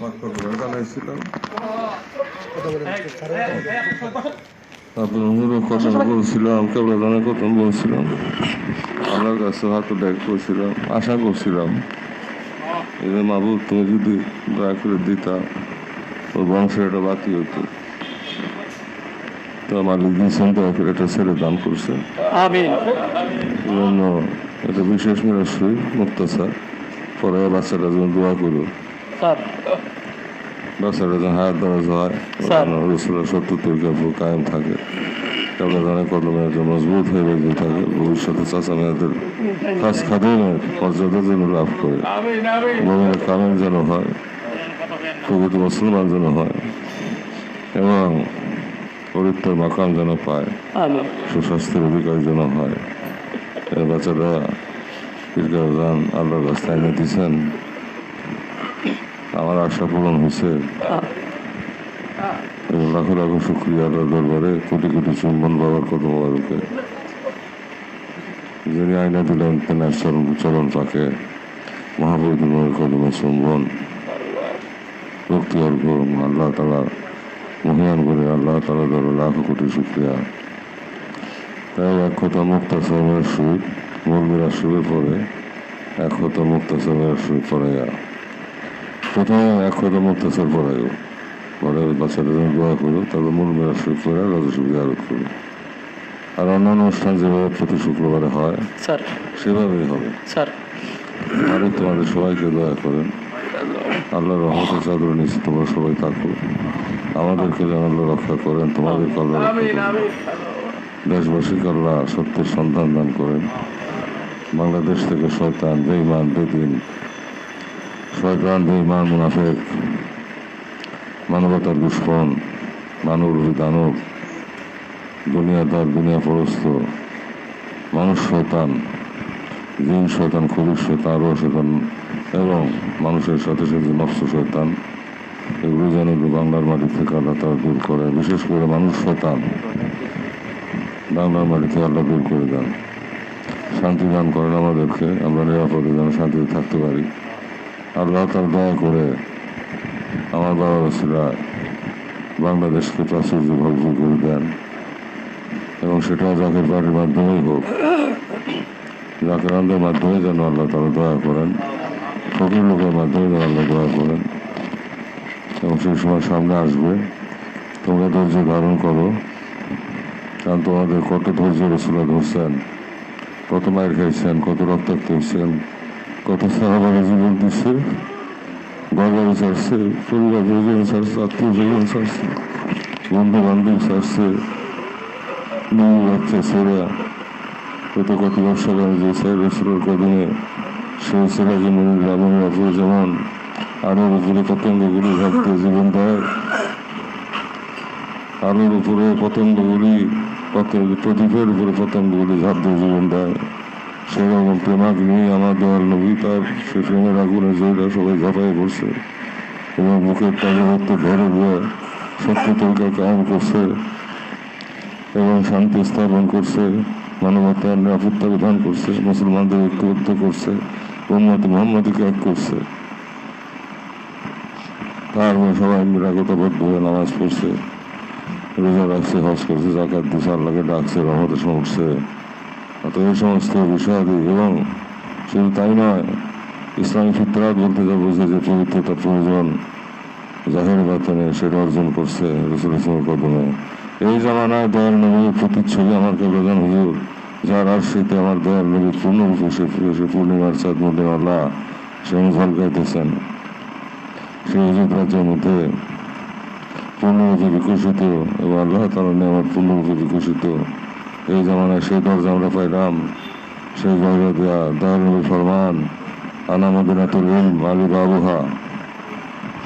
পাক করব বানাইছিলাম আপনার কথা বলছিলাম কেবল জানা কথা বলছিলাম আপনার কাছে হয়তো করছিলাম আশা করছিলাম এবার মাবুদ, তুমি যদি দয়া করে দিতা, ওর বংশের এটা বাতি হতো তো মালিক দিয়েছেন দয়া এটা ছেড়ে দান করছে। আমিন। জন্য এটা বিশেষ নিরস্বই মুক্তাচার পরে বাচ্চাটা যেন দোয়া করো বাচ্চাটা যেন হায়াত দরাজ হয় রসুলের সত্য তৈরি কায়েম থাকে। জানে কদমের জন্য মজবুত হয়ে বেঁচে থাকে। ভবিষ্যতে চাচা মেয়েদের কাজ খাদিমের মর্যাদা যেন লাভ করে। মমিনের কামেল যেন হয় প্রকৃত মুসলমান যেন হয়। এবং পরিত্যাগ মাকাম যেন পায় সুস্বাস্থ্যের অধিকার যেন হয়। এর বাচ্চারা দীর্ঘান আল্লাহর রাস্তায় এনে দিয়েছেন আমার আশা পূরণ হয়েছে। লাখো লাখো শুক্রিয়া আল্লাহ দরবারে কোটি কোটি চুম্বন বাবার কত বাবারকে যিনি আয়না দিলেন তেনার চরণ চরণ পাকে। মহাবৈদ্যমের কদমে চুম্বন। ভক্তি অর্ঘ আল্লাহ তালা মহিয়ান করে আল্লাহ তালা ধরো লাখো কোটি শুক্রিয়া। তাই এক কথা মুক্তাসমের সুর মর্মিরা সুরে পড়ে এক কথা মুক্তাসমের সুর পড়াইয়া প্রথমে এক কথা মুক্তাসর পড়াইও পরে ওই বাচ্চাটা যখন দোয়া করো তারপর মর্মিরা সুর পড়ে রাজসুখী আরোপ করো আর অন্যান্য অনুষ্ঠান যেভাবে প্রতি শুক্রবারে হয় স্যার। সেভাবেই হবে। স্যার। আরও তোমাদের সবাইকে দয়া করেন। আল্লাহ রহমতের চাদর নিচে তোমরা সবাই থাকো। আমাদেরকে যেন আল্লাহ রক্ষা করেন তোমাদেরকে আল্লাহ দেশবাসীকে আল্লাহ সত্যের সন্ধান দান করেন। বাংলাদেশ থেকে শয়তান বেইমান বেদিন শয়তান বেইমান মুনাফেক মানবতার দুষ্কর্ম মানব দানব দুনিয়াদার দুনিয়া পরস্ত মানুষ শয়তান জিন শয়তান খুবই শয়তান আরও শয়তান এবং মানুষের সাথে সাথে নষ্ট শয়তান। এগুলো যেন বাংলার মাটি থেকে আল্লাহ তারা দূর করে, বিশেষ করে মানুষ শয়তান। বাংলার মাটিতে আল্লাহ দূর করে দেন। শান্তি দান করেন আমাদেরকে, আমরা নিরাপদে যেন শান্তিতে থাকতে পারি। আল্লাহ তার দয়া করে আমার বাবা বাসীরা বাংলাদেশকে প্রাচুর্য ভরপুর করে দেন। এবং সেটাও জাকের পার্টির মাধ্যমেই হোক, জাকের আন্দের মাধ্যমে যেন আল্লাহ তারা দয়া করেন, ফকির লোকের মাধ্যমে যেন আল্লাহ দয়া করেন। এবং সেই সময় সামনে আসবে। তোমরা ধৈর্য ধারণ করো। কারণ তোমাদের কত ধৈর্য রসুলা ধরছেন, কত মায়ের খাইছেন, কত রক্তাক্ত হয়েছেন কত সাহাবারে জীবন দিচ্ছে বাজারে ছাড়ছে, পরিবার পরিজন ছাড়ছে, আত্মীয় স্বজন ছাড়ছে, বন্ধু বান্ধব ছাড়ছে, মেয়ে বাচ্চা ছেড়া কত কত ব্যবসা বাণিজ্য সাই রসুলের কদমে সেই সেরাজি মনির রাবণ রাজু যেমন আরও উপরে পতঙ্গগুলি ভাবতে জীবন দেয়। আলোর উপরে পতঙ্গগুলি পতঙ্গ প্রদীপের উপরে পতঙ্গগুলি ঝাঁপ জীবন দেয়। সেরকম প্রেমাগ্নি আমার দেওয়ার নবী তার সে প্রেমের আগুনে জয়টা সবাই ঝাঁপাই পড়ছে এবং বুকের তাজা করতে ঘরে গিয়ে সত্য তরিকা কায়ন করছে এবং শান্তি স্থাপন করছে, মানবতার নিরাপত্তা বিধান করছে, মুসলমানদের ঐক্যবদ্ধ করছে, উম্মত মোহাম্মদকে এক করছে। তারপর সবাই নিরাগতবদ্ধ হয়ে নামাজ পড়ছে। রোজা রাখছে, হজ করছে জাকাত দিছে, আল্লাহকে ডাকছে, রহমতে উঠছে অত এই সমস্ত বিষয়াদি এবং শুধু তাই নয়, ইসলামী ফিতরাত বলতে যা বুঝে যে পবিত্রতার প্রয়োজন, জাহের বাতনে সেটা অর্জন করছে রসুল ইসলামের কদমে। এই জামানায় দয়াল নবীর প্রতিচ্ছবি আমার কেবলান হুজুর, যার আর শীতে আমার দয়াল নবীর পূর্ণরূপে সে পূর্ণিমার চাঁদ মধ্যে আল্লাহ সে ঝলকাইতেছেন সেই রাজ্যের মধ্যে পূর্ণরূপে বিকশিত এবং আল্লাহ তালা আমার পূর্ণরূপে বিকশিত এই জামানায় সেই দরজা আমরা পাইলাম, সেই দয়াল নবী ফরমান, আনা ইলম, আলী বাবুহা।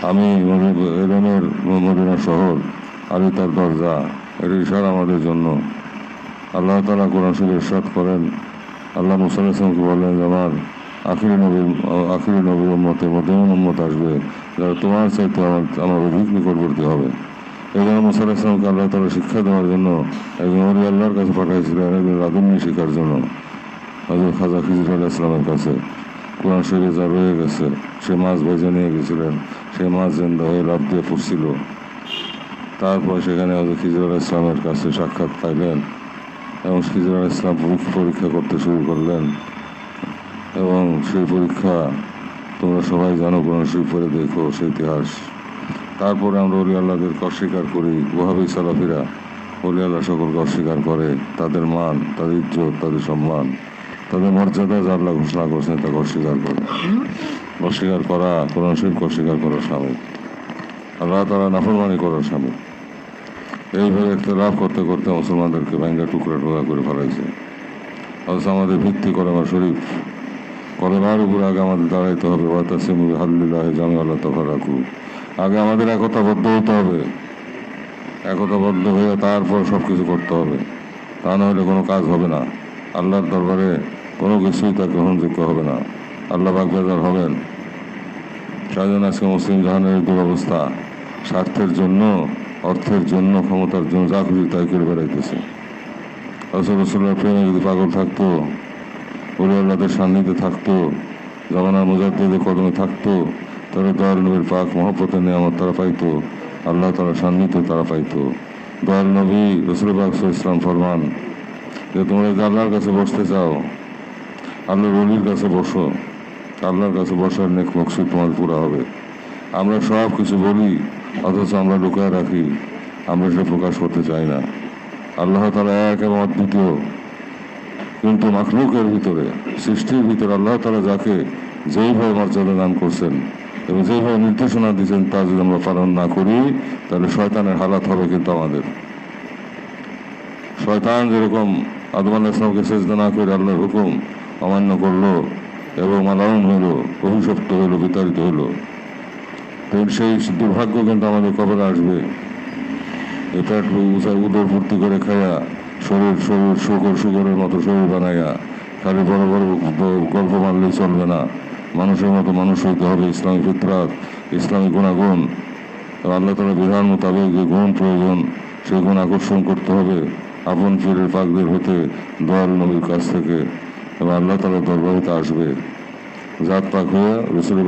আমি এলেমের মদিনা শহর, আলী তার দরজা, এর ইশারা আমাদের জন্য। আল্লাহ তালা কোরআন শরীফ ইরশাদ করেন, আল্লাহ মুসাল ইসলামকে বলেন যে, আমার আখিরি নবীর আখিরি নবীর উম্মতে মধ্যমন উম্মত আসবে। তোমার চাইতে আমার আমার অধিক নিকটবর্তী হবে। জন্য মুসাল ইসলামকে আল্লাহ তালা শিক্ষা দেওয়ার জন্য একজন অলি আল্লাহর কাছে পাঠাইছিলেন, একজন রাধুনী শেখার জন্য। হজরত খাজা খিজির আলাহ ইসলামের কাছে। কোরআন শরীরে যা রয়ে গেছে, সে মাছ ভেজে নিয়ে গেছিলেন, সে মাছ জেন্দা হয়ে লাভ দিয়ে পড়ছিল তারপর সেখানে হজরত খিজির আলাহ ইসলামের কাছে সাক্ষাৎ পাইলেন এবং খিজির আলাহ ইসলাম পরীক্ষা করতে শুরু করলেন। এবং সেই পরীক্ষা তোমরা সবাই জানো শরীফ পড়ে দেখো সেই ইতিহাস। তারপরে আমরা অলি আল্লাহদেরকে অস্বীকার করি। ওভাবেই চলাফেরা অলি আল্লাহ সকলকে অস্বীকার করে। তাদের মান, তাদের ইজ্জত, তাদের সম্মান, তাদের মর্যাদা যা আল্লাহ ঘোষণা করছেন তাকে অস্বীকার করে। অস্বীকার করা, কোরআন অস্বীকার করার সামিল আল্লাহ তারা নাফরমানি করার সামিল এইভাবে একটা লাভ করতে করতে মুসলমানদেরকে ব্যাঙ্গা টুকরা টুকরা করে ফেলাইছে। অথচ আমাদের ভিত্তি কলেমা শরীফ কলেমার উপর আগে আমাদের দাঁড়াইতে হবে ওয়াতাসিমুল হাল্লিল্লাহ জামি আল্লাহ তফা রাখু আগে আমাদের একতাবদ্ধ হতে হবে। একতাবদ্ধ হয়ে তারপর সব কিছু করতে হবে। তা না হলে কোনো কাজ হবে না। আল্লাহর দরবারে কোনো কিছুই তার গ্রহণযোগ্য হবে না। আল্লাহ বাগবাজার হবেন। সাজন আজকে মুসলিম জাহানের দুরবস্থা। স্বার্থের জন্য, অর্থের জন্য, ক্ষমতার জন্য যা খুশি তাই করে বেড়াইতেছে। রসুল রসুল্লাহ প্রেমে যদি পাগল থাকতো আল্লাহদের সান্নিধ্যে থাকতো, জমানার মুজাদ্দিদের কদমে থাকতো তাহলে দয়াল নবীর পাক মহব্বতের নিয়ামত তারা পাইতো, আল্লাহ তারা সান্নিধ্য তারা পাইতো। দয়াল নবী রসুল পাক ইসলাম ফরমান যে, তোমরা যদি আল্লাহর কাছে বসতে চাও, আল্লাহর অলির কাছে বসো, আল্লাহর কাছে বসার নেক মকসুদ তোমার পুরা হবে। আমরা সব কিছু বলি, অথচ আমরা লুকায় রাখি, আমরা সেটা প্রকাশ করতে চাই না। আল্লাহ তালা এক এবং অদ্বিতীয় কিন্তু মাখলুকের ভিতরে, সৃষ্টির ভিতরে আল্লাহ তালা যাকে যেইভাবে মর্যাদা দান করছেন এবং যেভাবে নির্দেশনা দিচ্ছেন তা যদি আমরা পালন না করি, তাহলে শয়তানের হালাত হবে কিন্তু আমাদের। শয়তান যেরকম আদম আল্লাহ ইসলামকে সেজদা না করে আল্লাহর হুকুম অমান্য করল এবং মালাউন হইল অভিশপ্ত হইল বিতাড়িত হইল তো সেই দুর্ভাগ্য কিন্তু আমাদের কবরে আসবে। এটা একটু উদর ফুর্তি করে খায়া শরীর শরীর শুকর শুকরের মতো শরীর বানাইয়া খালি বড় বড় গল্প মারলেই চলবে না। মানুষের মতো মানুষ হইতে হবে ইসলামী ফিতরাত, ইসলামী গুণাগুণ। আল্লাহ তালা বিধান মোতাবেক যে গুণ প্রয়োজন, সেই গুণ আকর্ষণ করতে হবে আপন পীরের পাকদের হতে দয়াল নবীর কাছ থেকে। এবং আল্লাহ তালা দরবার হতে আসবে। জাত পাক হইয়া রসুল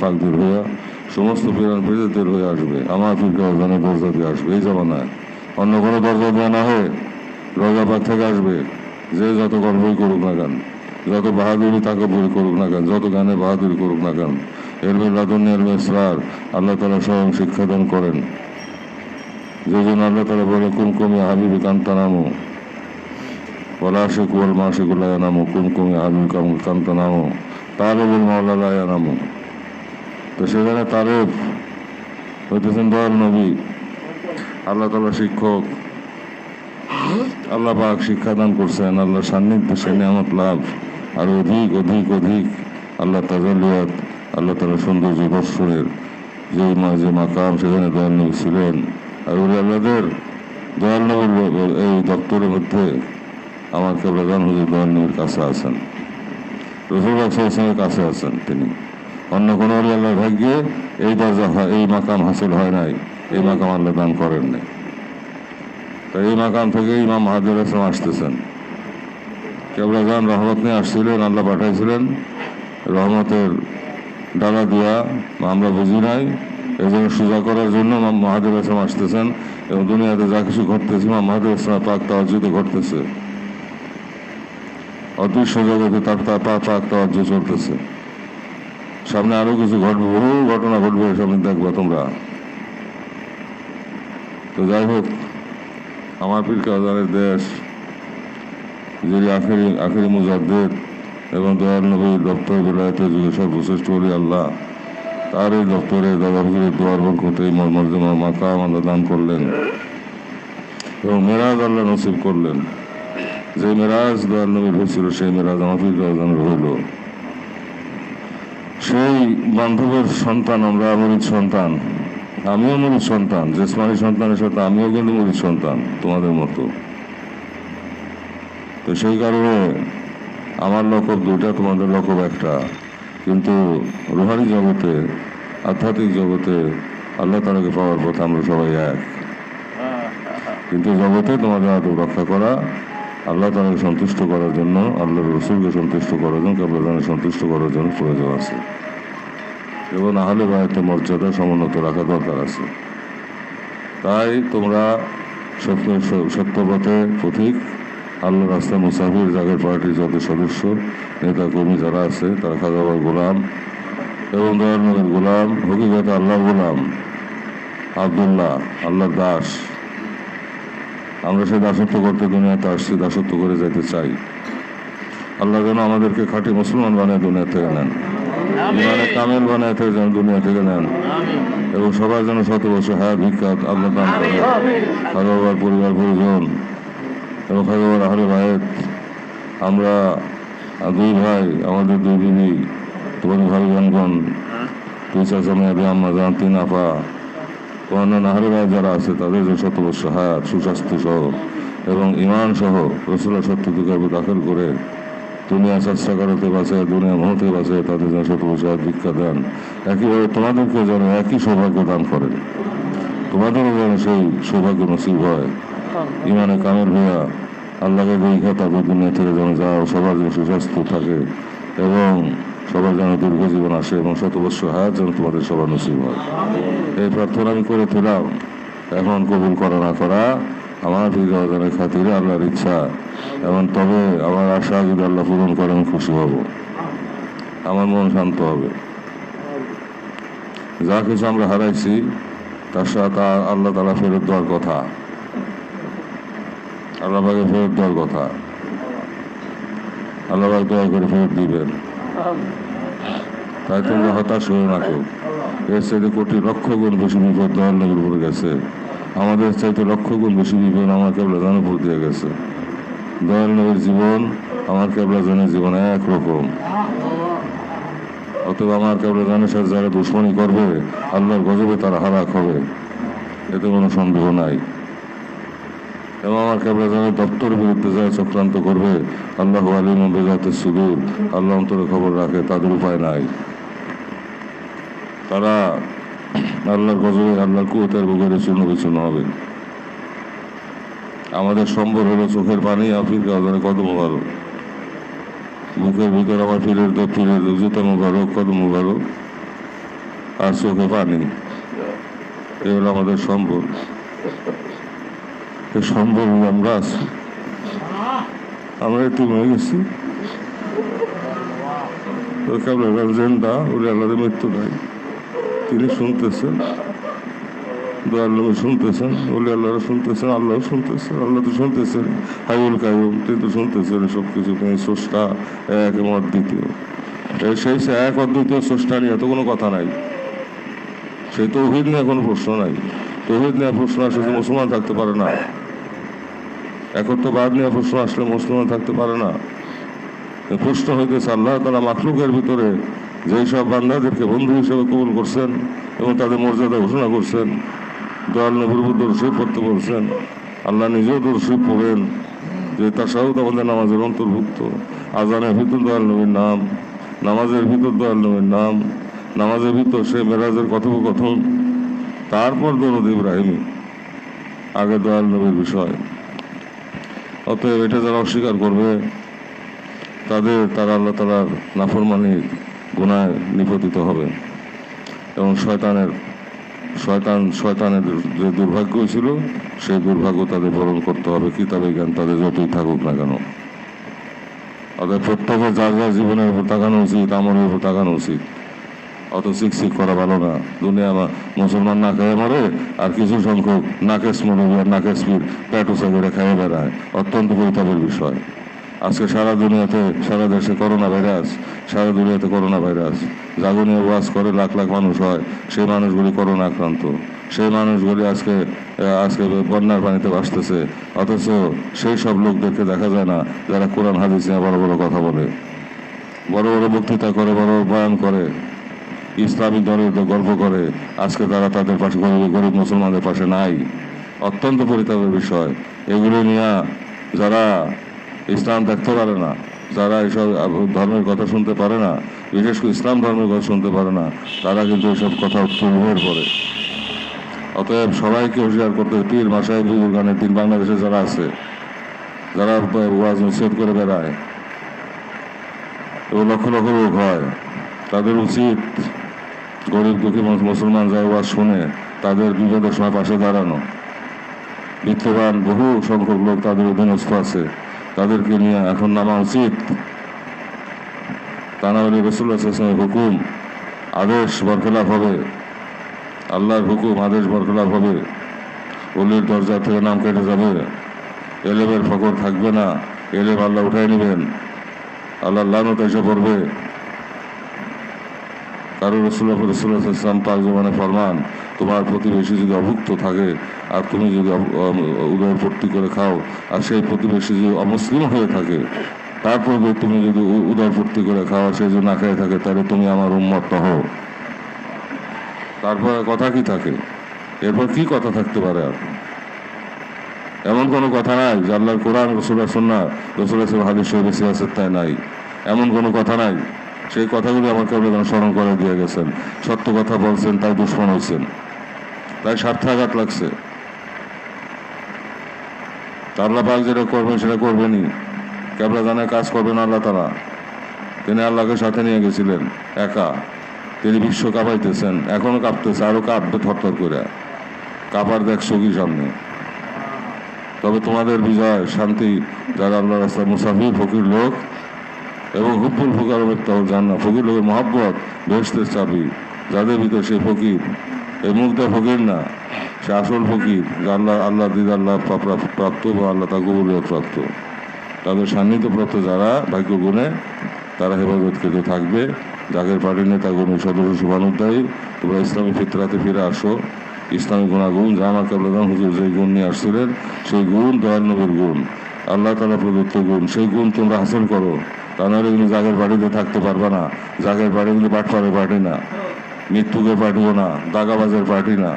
পাকদের হইয়া, সমস্ত পীরান পীরদের হয়ে আসবে। আমার পীর জানে দরজা দিয়ে আসবে। এই জমানায় অন্য কোনো দরজা দেওয়া না হয়ে রজা পাক থেকে আসবে, যে যত গর্বই করুক না কেন, যত বাহাদুরি তাকে বই করুক না কেন, যত গানে বাহাদুরি করুক না কেন এলমে লাদন এলমে ইসরার আল্লাহ তালা স্বয়ং শিক্ষাদান করেন। যে জন্য আল্লাহ তালা বলে কুমকুমি হাবিবি কান্তানামো ওলা শেকুয়াল মা শেকুল্লাহ নামো কুমকুমি হাবিব কাম কান্তানামো তালেবুল মাওলালাহ নামো তো সেখানে তারেফ হইতেছেন দয়াল নবী, আল্লাহ তালা শিক্ষক। আল্লাহ পাক শিক্ষাদান করছেন, আল্লাহ সান্নিধ্য সে নিয়ামত লাভ। আর অধিক অধিক অধিক আল্লাহ তাজালিয়াত আল্লাহ তালা সৌন্দর্য দর্শনের যে মা- যে মাকাম সেখানে দয়াল নবী ছিলেন। আর ওই আল্লাহদের দয়াল নবীর এই দপ্তরের মধ্যে আমার হুজুর দয়াল নবীর কাছে আছেন। রসুল ইসলামের কাছে আছেন তিনি। অন্য কোনো আল্লাহর ভাগ্যে এই দরজা এই মাকাম হাসিল হয় নাই। এই মাকাম আল্লাহ দান করেন নাই এই মাকাম থেকে ইমাম মাহাদুর ইসলাম আসতেছেন। কেবলা যান রহমত নিয়ে আসছিলেন, আল্লাহ পাঠাইছিলেন। রহমতের ডালা দিয়া আমরা বুঝি নাই। এই জন্য সোজা করার জন্য মাহাদুর ইসলাম আসতেছেন এবং দুনিয়াতে যা কিছু ঘটতেছে, ইমাম মাহাদুর ইসলাম পাক তাওয়াজুদে ঘটতেছে। অদৃশ্য জগতে তার তার পাক তাওয়াজ্য চলতেছে। সামনে আরও কিছু ঘটবে, বহু ঘটনা ঘটবে সামনে দেখবে তোমরা। তো যাই হোক আমার পীর কাজারের দেশ, যিনি আখেরি আখেরি মুজাদ্দের এবং দয়াল নবীর দপ্তর বিলায়তের যুগে সর্বশ্রেষ্ঠ বলি আল্লাহ, তার এই দপ্তরে দাদা হুজুরের দোয়ার বরকতে এই মর্মর্জমা মাকাম আল্লাহ দান করলেন এবং মেরাজ আল্লাহ নসিব করলেন। যে মেরাজ দয়াল নবীর হয়েছিল, সেই মেরাজ আমার পীর কাজানের হইল। সেই বান্ধবের সন্তান, আমরা মরিদ সন্তান আমিও মরিদ সন্তান, জেসমানি সন্তানের সাথে আমিও কিন্তু মরিদ সন্তান, তোমাদের মতো। তো সেই কারণে আমার লকব দুটা তোমাদের লকব একটা। কিন্তু রুহানি জগতে, আধ্যাত্মিক জগতে আল্লাহ তালাকে পাওয়ার পথে আমরা সবাই এক। কিন্তু জগতে তোমাদের আদব রক্ষা করা, আল্লাহ তালাকে সন্তুষ্ট করার জন্য আল্লাহ রসুলকে সন্তুষ্ট করার জন্য কেবলাকে সন্তুষ্ট করার জন্য প্রয়োজন আছে। এবং আহলে বায়তের মর্যাদা সমুন্নত রাখা দরকার আছে। তাই তোমরা সত্য, সত্যপথে পথিক আল্লাহ রাস্তা মুসাফির, জাগের পার্টির যত সদস্য নেতা কর্মী যারা আছে, তারা খাজাবার গোলাম এবং দয়ানগর গোলাম হকিগত আল্লাহ গোলাম, আবদুল্লাহ, আল্লাহর দাস। আমরা সেই দাসত্ব করতে দুনিয়াতে আসছি, দাসত্ব করে যেতে চাই। আল্লাহ যেন আমাদেরকে খাঁটি মুসলমান বানিয়ে দুনিয়া থেকে নেন ইমানে কামেল বানায় থেকে যেন দুনিয়া থেকে নেন। এবং সবাই যেন শত বছর হায়াত ভিক্ষাত আল্লাহ দান করে। খাজাবার পরিবার পরিজন এবং খাজাবার আহলে ভাইয়ের আমরা দুই ভাই আমাদের দুই বিবি তোমার ভাই বোনগণ তুই চাচা মেয়াদি আম্মা জান তিন আপা অন্যান্য আহলে ভাই যারা আছে তাদের যে শত বছর হায়াত সুস্বাস্থ্য সহ এবং ইমান সহ রসুল্লাহ সত্য দুর্গাকে দাখিল করে দুনিয়া চেষ্টা করাতে বাঁচে দুনিয়া মহতে বাঁচে তাদের যেন শত বছর ভিক্ষা দেন। একইভাবে তোমাদেরকে যেন একই সৌভাগ্য দান করেন। তোমাদেরও যেন সেই সৌভাগ্য নসিব হয়। ইমানে কামের হইয়া আল্লাহকে দেখা তাদের দুনিয়া থেকে যেন যাও, সবার যেন সুস্বাস্থ্য থাকে এবং সবার যেন দীর্ঘ জীবন আসে এবং শত বছর হায়াত যেন তোমাদের সবার নসিব হয়। এই প্রার্থনা আমি করে ফেলাম। এখন কবুল করা না করা আমার বিজয়ের খাতিরে আল্লাহর ইচ্ছা এবং তবে আমার আশা যদি আল্লাহ পূরণ করে আমি খুশি হব। আমার মন শান্ত হবে। যা কিছু আমরা হারাইছি, তার সাথে আল্লাহ তালা ফেরত দেওয়ার কথা। আল্লাহ পাকে ফেরত দেওয়ার কথা। আল্লাহ দয়া করে ফেরত দিবেন। তাই তোমরা হতাশ হয়ে না কেউ। এর সাথে কোটি লক্ষ গুণ বেশি বিপদ নবীর উপরে গেছে। আমাদের চাইতে লক্ষ গুণ বেশি বিপদ আমার কেবলা জানে উপর দিয়ে গেছে। দয়াল নবীর জীবন আমার কেবলা জানের জীবন একরকম অতএব আমার কেবলা জানের সাথে যারা দুশ্মনী করবে, আল্লাহর গজবে তারা হারাক হবে। এতে কোনো সন্দেহ নাই। এবং আমার কেবলা জানের দপ্তরের বিরুদ্ধে যারা চক্রান্ত করবে, আল্লাহ আলিম বেজাতে সুদূর, আল্লাহ অন্তরে খবর রাখে, তাদের উপায় নাই। তারা আল্লাহর গজবে, আল্লাহর কুয়তের বুকের চূর্ণ বিচূর্ণ হবে আমাদের সম্বর হলো চোখের পানি আফ্রিকা ওদের কদম ভালো বুকের ভিতর আমার ফিরের তো ফিরের জুতা মুবারক, কদম মুবারক, আর চোখে পানি। এ হলো আমাদের সম্বল সম্বল হলো আমরা আছি। আমরা একটু হয়ে গেছি। কেবল জেন্ডা ওরে আল্লাহর মৃত্যু নাই। তিনি শুনতেছেন, দয়াল নবী শুনতেছেন ওলি আল্লাহরা শুনতেছেন আল্লাহ শুনতেছেন, আল্লাহ তো শুনতেছেন, হাইউল কায়ুম তিনি তো শুনতেছেন সব কিছু তিনি স্রষ্টা, এক এবং অদ্বিতীয়। সেই সে এক অদ্বিতীয় স্রষ্টা নিয়ে তো কোনো কথা নাই। সেই তৌহিদ নিয়ে কোনো প্রশ্ন নাই। তৌহিদ নিয়ে প্রশ্ন আসলে মুসলমান থাকতে পারে না। একত্রবাদ নিয়ে প্রশ্ন আসলে মুসলমান থাকতে পারে না। প্রশ্ন হইতেছে আল্লাহ তারা মাখলুকের ভিতরে যেই সব বান্দাদেরকে বন্ধু হিসেবে কবুল করছেন এবং তাদের মর্যাদা ঘোষণা করছেন, দয়াল নবীর দর্শই পড়তে বলছেন, আল্লাহ নিজেও দর্শই পড়েন যে তার সাহুদ আমাদের নামাজের অন্তর্ভুক্ত। আজানের ভিতর দয়াল নবীর নাম, নামাজের ভিতর দয়াল নবীর নাম, নামাজের ভিতর সে মেরাজের কথোপকথন, তারপর দরদ ইব্রাহিমী। আগে দয়াল নবীর বিষয়। অতএব এটা যারা অস্বীকার করবে, তাদের, তারা আল্লাহ তালার নাফরমানির গুণায় নিপতিত হবে। এবং শয়তানের, শয়তান, শয়তানের যে দুর্ভাগ্য ছিল, সেই দুর্ভাগ্য তাদের বরণ করতে হবে। কিতাবে জ্ঞান তাদের যতই থাকুক না কেন। তাদের প্রত্যেকে যার যার জীবনের উপর তাকানো উচিত, আমলের উপর তাকানো উচিত। অত শিক্ষিক করা ভালো না। দুনিয়া মুসলমান না খেয়ে মরে, আর কিছু সংখ্যক নাকেশ মরবি আর নাকেশ পীর প্যাটোসা করে খেয়ে বেড়ায়। অত্যন্ত পরিতাপের বিষয়। আজকে সারা দুনিয়াতে, সারা দেশে করোনা ভাইরাস, সারা দুনিয়াতে করোনা ভাইরাস। জাগনীয় ওয়াজ করে লাখ লাখ মানুষ হয়, সেই মানুষগুলি করোনা আক্রান্ত। সেই মানুষগুলি আজকে আজকে বন্যার পানিতে ভাসতেছে। অথচ সেই সব লোকদেরকে দেখা যায় না, যারা কোরআন, হাদিস নিয়ে বড় বড় কথা বলে। বড় বড় বক্তৃতা করে, বড় বড় বয়ান করে। ইসলামিক দলের গর্ব করে, আজকে তারা তাদের পাশে গরিব গরিব মুসলমানদের পাশে নাই। অত্যন্ত পরিতাপের বিষয়। এগুলো নিয়ে যারা ইসলাম দেখতে পারে না। যারা এসব ধর্মের কথা শুনতে পারে না, বিশেষ করে ইসলাম ধর্মের কথা শুনতে পারে না, তারা কিন্তু এসব কথা তুলবের পরে। অতএব সবাইকে হুঁশিয়ার করতে। পীর মাসায় বুজুর্গানের দিন বাংলাদেশে যারা আছে, যারা ওয়াজ নসিহত করে বেড়ায়, এবং লক্ষ লক্ষ লোক হয়, তাদের উচিত গরিব দুঃখী মুস- মুসলমান যারা ওয়াজ শুনে, তাদের বিপদের সময় পাশে দাঁড়ানো। বিত্তবান বহু সংখ্যক লোক তাদের অধীনস্থ আছে। তাদেরকে নিয়ে এখন নামা উচিত। তা না হলে রসুল্লাহ ইসলামের হুকুম আদেশ বরখেলাপ হবে। আল্লাহর হুকুম আদেশ বরখেলাপ হবে। অলির দরজা থেকে নাম কেটে যাবে। এলেমের ফকর থাকবে না। এলেম আল্লাহ উঠাই নেবেন। আল্লাহ লানত এসে পড়বে। কারও রসুল্লাহ রসুল্লাহ ইসলাম পাক জমানে ফরমান তোমার প্রতিবেশী যদি অভুক্ত থাকে, আর তুমি যদি উদয় ভর্তি করে খাও, আর সেই প্রতিবেশী যদি অমুসলিম হয়ে থাকে তারপর তুমি যদি উ- ভর্তি করে খাও সে যদি না খেয়ে থাকে, তাহলে তুমি আমার উন্মত হও। তারপরে কথা কি থাকে? এরপর কি কথা থাকতে পারে আর? এমন কোনো কথা নাই যে আল্লাহর কোরআন রসুল্লাহ সন্না রসুল্লাহ হাদিস সিয়াসত তাই নাই। এমন কোনো কথা নাই। সেই কথাগুলি আমাকে স্মরণ করে দিয়ে গেছেন। সত্য কথা বলছেন তাই দুশ্মন হয়েছেন তাই স্বার্থাঘাত লাগছে। আল্লাহ পাক যেটা করবেন সেটা করবেনই। জানে কাজ করবেন আল্লাহ তারা তিনি আল্লাহকে সাথে নিয়ে গেছিলেন, একা। তিনি বিশ্ব কাঁপাইতেছেন, এখনও কাঁপতেছে, আরও কাঁপবে থরথর করে। কাঁপার দেখ সগি সামনে। তবে তোমাদের বিজয়, শান্তি, যারা আল্লাহ রাস্তা মুসাফির, ফকির লোক এবং হুব্বুল ফকির জান্না ফকির লোকের মহাব্বত বেহস্তের চাবি, যাদের ভিতরে সেই ফকির এই মুগ্ধা ফকির না, সে আসল ফকির। আল্লাহ আল্লাহ দিদ আল্লাহ প্রাপ্ত বা আল্লাহ তা কবুলের প্রাপ্ত। তাদের সান্নিধ্য প্রাপ্ত যারা ভাগ্য গুণে তারা হেফাজতকৃত থাকবে। জাগের পার্টির নেতা, গুণী সদস্য শুভানুদ্দায়ী তোমরা ইসলামী ফিতরাতে ফিরে আসো। ইসলামী গুণাগুণ জামা কাবলাদান হুজুর যে গুণ নিয়ে আসছিলেন, সেই গুণ দয়াল নবীর গুণ। আল্লাহ তালা প্রদত্ত গুণ, সেই গুণ তোমরা হাসিল করো। তা নাহলে কিন্তু জাগের বাড়িতে থাকতে পারবে না। জাগের বাড়ি কিন্তু বাটপাড়ের পার্টি না। মৃত্যুকের পার্টিও না, দাগাবাজের পার্টি না।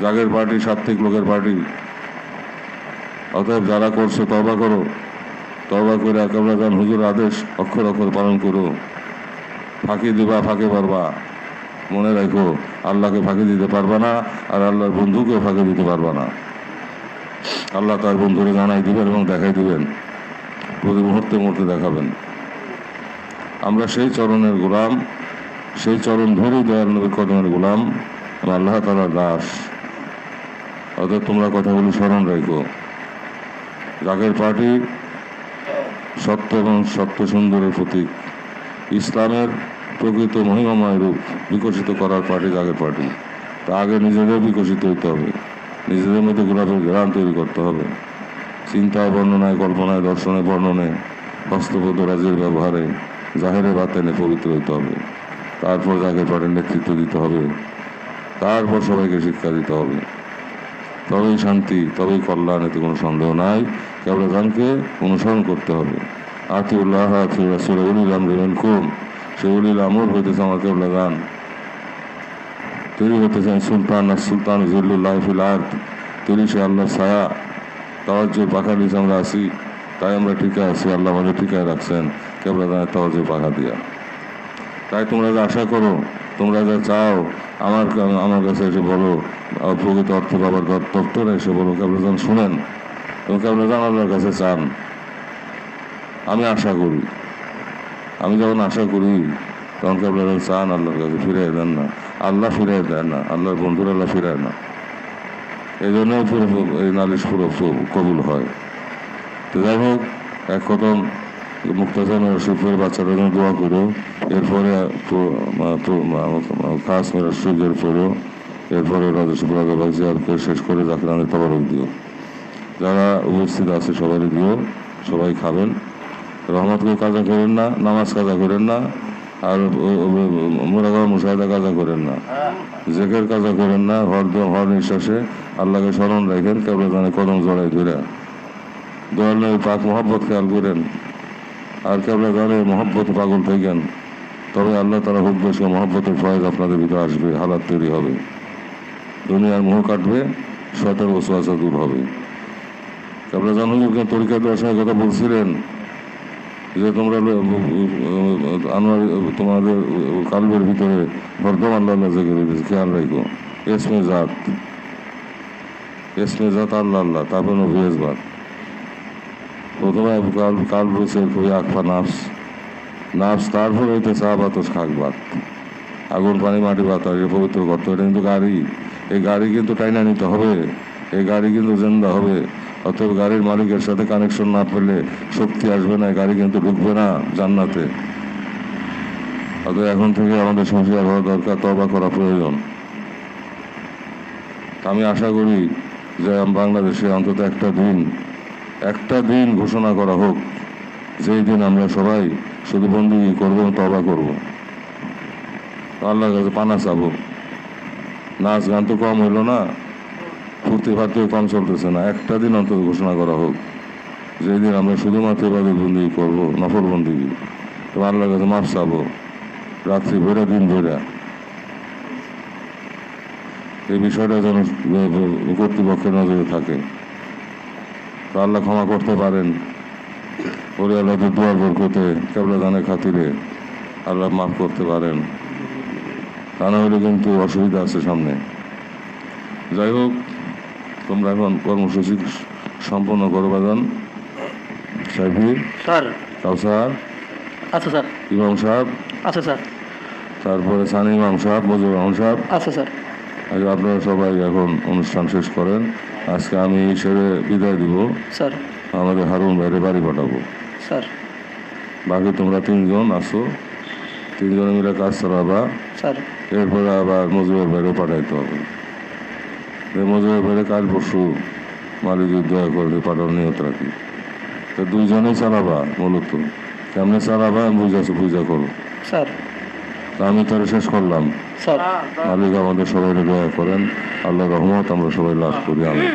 জাগের পার্টি সাত্বিক লোকের পার্টি। অতএব যারা করছ তবা করো। তবা করে একেবারে যান হুজুর আদেশ অক্ষর অক্ষর পালন করো। ফাঁকি দিবা, ফাঁকে পারবা মনে রাখো, আল্লাহকে ফাঁকি দিতে পারবা না আর আল্লাহর বন্ধুকে ফাঁকি দিতে পারবা না। আল্লাহ তার বন্ধুরে জানাই দিবেন এবং দেখাই দিবেন। প্রতি মুহূর্তে মুহূর্তে দেখাবেন। আমরা সেই চরণের গোলাম। সেই চরণ ধরেই দয়াল নবীর কদমের গোলাম আল্লাহ তালা দাস। অর্থাৎ তোমরা কথাগুলি স্মরণ রেখো। জাগের পার্টি সত্য এবং সত্য সুন্দরের প্রতীক। ইসলামের প্রকৃত মহিমাময় রূপ বিকশিত করার পার্টি জাগের পার্টি। তা আগে নিজেদের বিকশিত হতে হবে। নিজেদের মধ্যে গোলাপের গ্রাম তৈরি করতে হবে। চিন্তায় বর্ণনায়, কল্পনায়, দর্শনে, বর্ণনে হস্তপদ রাজের ব্যবহারে, জাহেরে বাতেনে পবিত্র হতে হবে। তারপর তাকে পার্টির নেতৃত্ব দিতে হবে। তারপর সবাইকে শিক্ষা দিতে হবে। তবেই শান্তি, তবেই কল্যাণ, এতে কোনো সন্দেহ নাই। কেবল গানকে অনুসরণ করতে হবে। আতিউল্লাহ আতি রাসুল উলিল আমর কুম সে উলিল আমর হইতেছে আমার কেবল গান তিনি হতেছেন সুলতান আর সুলতান জিল্লুল্লাহ ফিল আর্থ তিনি সে আল্লাহ ছায়া। তাওয়াজ্জুর পাখা নিচে আমরা আসি তাই আমরা টিকে আছি, আল্লাহ আমাদের টিকায় রাখছেন। কেবল গানের তাওয়াজ্জুর পাখা দিয়া। তাই তোমরা যা আশা করো, তোমরা যা চাও, আমার আমার কাছে এসে বলো প্রকৃত অর্থ বাবার দপ্তরে এসে বলো কেবল যখন শুনেন কেবল যখন আল্লাহর কাছে চান। আমি আশা করি, আমি যখন আশা করি, তখন যখন চান আল্লাহর কাছে ফিরে দেন না। আল্লাহ ফিরে দেন না, আল্লাহর বন্ধুর আল্লাহ ফিরায় না। এই জন্য এই নালিশ পুরো কবুল হয়। তো যাই হোক, এক কদম মুক্তাজান রশিফের বাচ্চারা জন্য দোয়া করো। এরপরে তো- মা- তো- মা- মা- খাস মেরা সুযোগের পরেও এরপরে রাজস্ব রাজাবাগ জিয়ারকে শেষ করে জাকিরানের তবরক দিও। যারা উপস্থিত আছে সবাই দিও, সবাই খাবেন। রহমতকে কাজা করেন না, নামাজ কাজা করেন না, আর মোরাগা মুসাইদা কাজা করেন না। জেকের কাজা করেন না, হর দ- হর নিঃশ্বাসে আল্লাহকে স্মরণ রাখেন, কেবল জানে কদম জড়াই ধরে। দয়াল পাক মোহাব্বত খেয়াল করেন। আর কেবল জানে মোহাব্বত পাগল থাকেন তবে আল্লাহ তারা হুক বেশি মহব্বতের ফয়েজ আপনাদের ভিতরে আসবে, হালাত তৈরি হবে। দুনিয়ার মোহ কাটবে শয়তান ওসওয়াসা দূর হবে। কেবল জানো তরিকা দেওয়ার সময় কথা বলছিলেন যে তোমরা আনোয়ার, তোমাদের কালবের ভিতরে বর্ধমান আল্লাহ জেগে রয়েছে, খেয়াল রাখো। এসমে জাত এসমে জাত আল্লাহ আল্লাহ তারপর নভিয়াজ বাদ প্রথমে কাল কাল বসে খুবই আকফা নাফস নাফস তারপর হইতে চা বাতস খাক বাত আগুন, পানি, মাটি বাতাস পবিত্র করতে এটা কিন্তু গাড়ি। এই গাড়ি কিন্তু টাইনা নিতে হবে। এই গাড়ি কিন্তু জেন্দা হবে। অতএব গাড়ির মালিকের সাথে কানেকশন না পেলে শক্তি আসবে না গাড়ি কিন্তু ঢুকবে না জান্নাতে। অতএব এখন থেকে আমাদের সংস্কার হওয়া দরকার তবা করা প্রয়োজন। আমি আশা করি যে বাংলাদেশে অন্তত একটা দিন একটা দিন ঘোষণা করা হোক, যেই দিন আমরা সবাই শুধু বন্দি করব, তবা করব। আল্লাহর কাছে পানা চাবো। নাচ গান তো কম হইল না, ফুর্তি ফার্তিও কম চলতেছে না। একটা দিন অন্তত ঘোষণা করা হোক, যেই দিন আমরা শুধুমাত্র এবাদত বন্দি করব, নফল বন্দি। তো আল্লাহর কাছে মাফ চাবো, রাত্রি ভৈরা, দিন ভৈরা। এই বিষয়টা যেন কর্তৃপক্ষের নজরে থাকে। আল্লাহ ক্ষমা করতে পারেন। ওরে আল্লাহদের দোয়ার বরকতে কেবলা দানের খাতিরে আল্লাহ মাফ করতে পারেন। তা না হলে কিন্তু অসুবিধা আছে সামনে। যাই হোক তোমরা এখন কর্মসূচি সম্পন্ন করো বাজান। সাহেবি। স্যার। কাউসার। আচ্ছা স্যার। ইমাম সাহেব। আচ্ছা স্যার। তারপরে সানি ইমাম সাহেব মজুর রহমান সাহেব। আচ্ছা স্যার। আপনারা সবাই এখন অনুষ্ঠান শেষ করেন। আজকে আমি হিসেবে বিদায় দিব। স্যার। আমাদের হারুন বাইরে বাড়ি পাঠাবো। স্যার। বাকি তোমরা তিনজন আসো। তিনজনে মিলে কাজ চালাবা স্যার। এরপরে আবার মজুরের বাইরে পাঠাইতে হবে। এই মজুরের বাইরে কাল পরশু মালিক দয়া করে পাঠানো নিয়ত রাখি। তো দুইজনেই চালাবা মূলত। কেমনে চালাবা আমি বুঝাচ্ছি বুঝা করো। স্যার। তা আমি তাহলে শেষ করলাম। মালিক আমাদের সবাই দয়া করেন। আল্লাহ রহমত আমরা সবাই লাভ করি আমি